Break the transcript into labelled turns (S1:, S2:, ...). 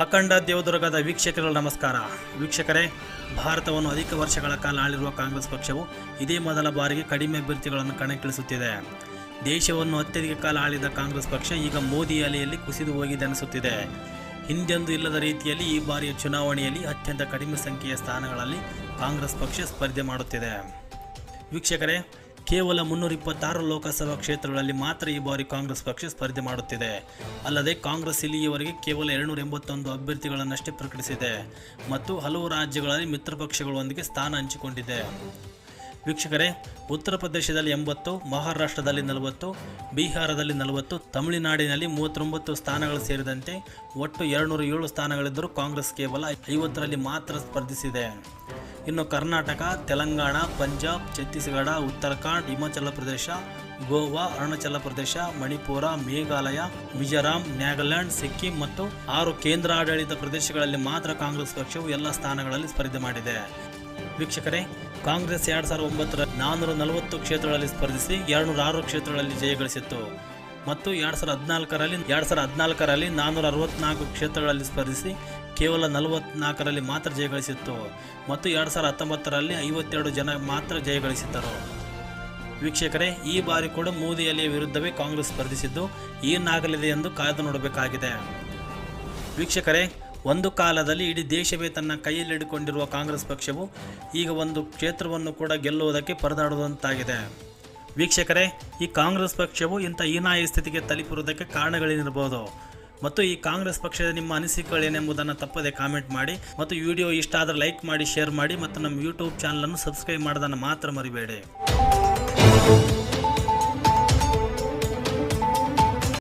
S1: ಅಖಂಡ ದೇವದುರ್ಗದ ವೀಕ್ಷಕರು ನಮಸ್ಕಾರ. ವೀಕ್ಷಕರೇ, ಭಾರತವನ್ನು ಅಧಿಕ ವರ್ಷಗಳ ಕಾಲ ಆಳಿರುವ ಕಾಂಗ್ರೆಸ್ ಪಕ್ಷವು ಇದೇ ಮೊದಲ ಬಾರಿಗೆ ಕಡಿಮೆ ಅಭ್ಯರ್ಥಿಗಳನ್ನು ಕಣಕ್ಕಿಳಿಸುತ್ತಿದೆ. ದೇಶವನ್ನು ಅತ್ಯಧಿಕ ಕಾಲ ಆಳಿದ ಕಾಂಗ್ರೆಸ್ ಪಕ್ಷ ಈಗ ಮೋದಿ ಅಲೆಯಲ್ಲಿ ಕುಸಿದು ಹೋಗಿದೆ ಅನಿಸುತ್ತಿದೆ. ಹಿಂದೆಂದು ಇಲ್ಲದ ರೀತಿಯಲ್ಲಿ ಈ ಬಾರಿಯ ಚುನಾವಣೆಯಲ್ಲಿ ಅತ್ಯಂತ ಕಡಿಮೆ ಸಂಖ್ಯೆಯ ಸ್ಥಾನಗಳಲ್ಲಿ ಕಾಂಗ್ರೆಸ್ ಪಕ್ಷ ಸ್ಪರ್ಧೆ ಮಾಡುತ್ತಿದೆ. ವೀಕ್ಷಕರೇ ಕೇವಲ ಮುನ್ನೂರ ಇಪ್ಪತ್ತಾರು ಲೋಕಸಭಾ ಕ್ಷೇತ್ರಗಳಲ್ಲಿ ಮಾತ್ರ ಈ ಬಾರಿ ಕಾಂಗ್ರೆಸ್ ಪಕ್ಷ ಸ್ಪರ್ಧೆ ಮಾಡುತ್ತಿದೆ. ಅಲ್ಲದೆ ಕಾಂಗ್ರೆಸ್ ಇಲ್ಲಿಯವರೆಗೆ ಕೇವಲ ಎರಡುನೂರ ಎಂಬತ್ತೊಂದು ಅಭ್ಯರ್ಥಿಗಳನ್ನಷ್ಟೇ ಪ್ರಕಟಿಸಿದೆ. ಮತ್ತು ಹಲವು ರಾಜ್ಯಗಳಲ್ಲಿ ಮಿತ್ರ ಪಕ್ಷಗಳೊಂದಿಗೆ ಸ್ಥಾನ ಹಂಚಿಕೊಂಡಿದೆ. ವೀಕ್ಷಕರೇ, ಉತ್ತರ ಪ್ರದೇಶದಲ್ಲಿ ಎಂಬತ್ತು, ಮಹಾರಾಷ್ಟ್ರದಲ್ಲಿ ನಲವತ್ತು, ಬಿಹಾರದಲ್ಲಿ ನಲವತ್ತು, ತಮಿಳುನಾಡಿನಲ್ಲಿ ಮೂವತ್ತೊಂಬತ್ತು ಸ್ಥಾನಗಳು ಸೇರಿದಂತೆ ಒಟ್ಟು ಎರಡುನೂರ ಏಳು ಸ್ಥಾನಗಳಿದ್ದರೂ ಕಾಂಗ್ರೆಸ್ ಕೇವಲ ಐವತ್ತರಲ್ಲಿ ಮಾತ್ರ ಸ್ಪರ್ಧಿಸಿದೆ. ಇನ್ನು ಕರ್ನಾಟಕ, ತೆಲಂಗಾಣ, ಪಂಜಾಬ್, ಛತ್ತೀಸ್ಗಢ, ಉತ್ತರಾಖಂಡ್, ಹಿಮಾಚಲ ಪ್ರದೇಶ, ಗೋವಾ, ಅರುಣಾಚಲ ಪ್ರದೇಶ, ಮಣಿಪುರ, ಮೇಘಾಲಯ, ಮಿಜೋರಾಂ, ನಾಗಾಲ್ಯಾಂಡ್, ಸಿಕ್ಕಿಂ ಮತ್ತು ಆರು ಕೇಂದ್ರಾಡಳಿತ ಪ್ರದೇಶಗಳಲ್ಲಿ ಮಾತ್ರ ಕಾಂಗ್ರೆಸ್ ಪಕ್ಷವು ಎಲ್ಲ ಸ್ಥಾನಗಳಲ್ಲಿ ಸ್ಪರ್ಧೆ ಮಾಡಿದೆ. ವೀಕ್ಷಕರೇ, ಕಾಂಗ್ರೆಸ್ ಎರಡ್ ಸಾವಿರದ ಒಂಬತ್ತರ ನಾನ್ನೂರ ನಲವತ್ತು ಕ್ಷೇತ್ರಗಳಲ್ಲಿ ಸ್ಪರ್ಧಿಸಿ ಎರಡ್ನೂರ ಆರು ಕ್ಷೇತ್ರಗಳಲ್ಲಿ ಜಯಗಳಿಸಿತ್ತು ಮತ್ತು ಎರಡ್ ಸಾವಿರದ ಹದಿನಾಲ್ಕರಲ್ಲಿ, ಎರಡ್ ಸಾವಿರದ ಹದಿನಾಲ್ಕರಲ್ಲಿ ನಾನ್ನೂರ ಅರವತ್ನಾಲ್ಕು ಕ್ಷೇತ್ರಗಳಲ್ಲಿ ಸ್ಪರ್ಧಿಸಿ ಕೇವಲ ನಲವತ್ನಾಲ್ಕರಲ್ಲಿ ಮಾತ್ರ ಜಯಗಳಿಸಿತ್ತು ಮತ್ತು ಎರಡ್ ಸಾವಿರದ ಹತ್ತೊಂಬತ್ತರಲ್ಲಿ ಐವತ್ತೆರಡು ಜನ ಮಾತ್ರ ಜಯಗಳಿಸಿದ್ದರು ವೀಕ್ಷಕರೇ, ಈ ಬಾರಿ ಕೂಡ ಮೋದಿಯಲ್ಲಿ ವಿರುದ್ಧವೇ ಕಾಂಗ್ರೆಸ್ ಸ್ಪರ್ಧಿಸಿದ್ದು ಏನಾಗಲಿದೆ ಎಂದು ಕಾಯ್ದು ನೋಡಬೇಕಾಗಿದೆ. ವೀಕ್ಷಕರೇ ಒಂದು ಕಾಲದಲ್ಲಿ ಇಡೀ ದೇಶವೇ ತನ್ನ ಕೈಯಲ್ಲಿ ಹಿಡಿಕೊಂಡಿರುವ ಕಾಂಗ್ರೆಸ್ ಪಕ್ಷವು ಈಗ ಒಂದು ಕ್ಷೇತ್ರವನ್ನು ಕೂಡ ಗೆಲ್ಲುವುದಕ್ಕೆ ಪರದಾಡುವಂತಾಗಿದೆ. ವೀಕ್ಷಕರೇ, ಈ ಕಾಂಗ್ರೆಸ್ ಪಕ್ಷವು ಇಂಥ ಹೀನಾಯ ಸ್ಥಿತಿಗೆ ತಲುಪಿರುವುದಕ್ಕೆ ಕಾರಣಗಳೇನಿರಬಹುದು? ಮತ್ತು ಈ ಕಾಂಗ್ರೆಸ್ ಪಕ್ಷದ ನಿಮ್ಮ ಅನಿಸಿಕೆಗಳೇನೆಂಬುದನ್ನು ತಪ್ಪದೆ ಕಾಮೆಂಟ್ ಮಾಡಿ ಮತ್ತು ವಿಡಿಯೋ ಇಷ್ಟ ಆದರೆ ಲೈಕ್ ಮಾಡಿ, ಶೇರ್ ಮಾಡಿ ಮತ್ತು ನಮ್ಮ ಯೂಟ್ಯೂಬ್ ಚಾನಲನ್ನು ಸಬ್ಸ್ಕ್ರೈಬ್ ಮಾಡೋದನ್ನು ಮಾತ್ರ ಮರಿಬೇಡಿ.